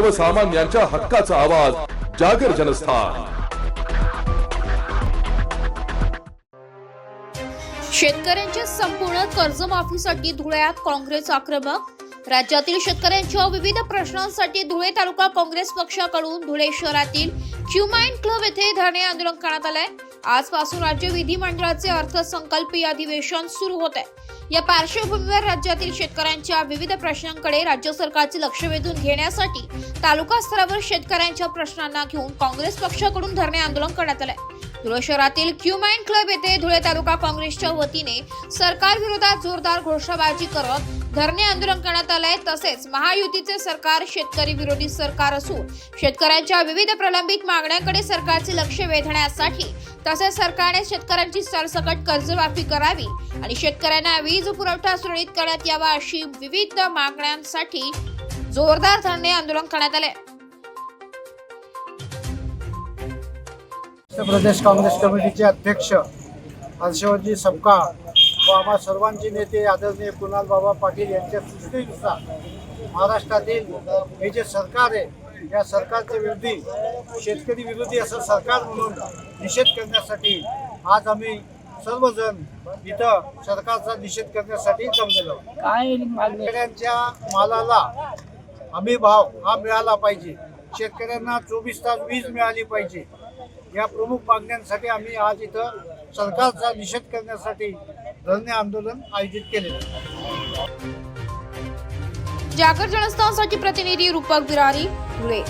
सर्वसामान्यांच्या हक्काचा आवाज जागर जनस्थान. शेतकऱ्यांच्या संपूर्ण कर्जमाफीसाठी धुळ्यात काँग्रेस आक्रमक. राज्यातील शेतकऱ्यांच्या विविध प्रश्नांसाठी धुळे तालुका काँग्रेस पक्षाकडून धुळे शहरातील क्युमाइन क्लब येथे धरणे आंदोलन करण्यात आलंय. आजपासून राज्य विधिमंडळाचे अर्थसंकल्पीय अधिवेशन सुरू होत आहे या पार्श्वभूमीवर राज्यातील शेतकऱ्यांच्या विविध प्रश्नांकडे राज्य सरकारचे लक्ष वेधून घेण्यासाठी तालुका स्तरावर शेतकऱ्यांच्या प्रश्नांना घेऊन काँग्रेस पक्षाकडून धरणे आंदोलन करण्यात आलंय. धुळे शहरातील क्युमाइन क्लब येथे धुळे तालुका काँग्रेसच्या वतीने सरकार विरोधात जोरदार घोषणाबाजी करत धरणे आंदोलन करण्यात आलंय. तसेच महायुतीचे सरकार शेतकरी विरोधी सरकार असून शेतकऱ्यांच्या विविध प्रलंबित मागण्यांकडे सरकारचे लक्ष वेधण्यासाठी तसेच सरकारने शेतकऱ्यांची सरसकट कर्जमाफी करावी आणि शेतकऱ्यांना वीज पुरवठा सुरळीत करण्यात यावा अशी विविध मागण्यांसाठी जोरदार धरणे आंदोलन करण्यात आले. प्रदेश काँग्रेस कमिटीचे अध्यक्ष हर्षवर्जी सपकाळ व आम्हा सर्वांचे नेते आदरणीय कुणाल बाबा पाटील यांच्या सूचनेनुसार महाराष्ट्रातील हे जे सरकार आहे या सरकारच्या विरोधी शेतकरी विरोधी असं सरकार म्हणून निषेध करण्यासाठी आज आम्ही सर्वजण इथं सरकारचा निषेध करण्यासाठी जमलेलो. काय शेतकऱ्यांच्या मालाला हमी भाव हा मिळाला पाहिजे शेतकऱ्यांना चोवीस तास वीज मिळाली पाहिजे या प्रमुख मागण्यांसाठी आम्ही आज इथं सरकारचा निषेध करण्यासाठी धरणे आंदोलन आयोजित केलेलं आहे. जागर जनस्थानसाठी प्रतिनिधी रूपक बिरारी धुळे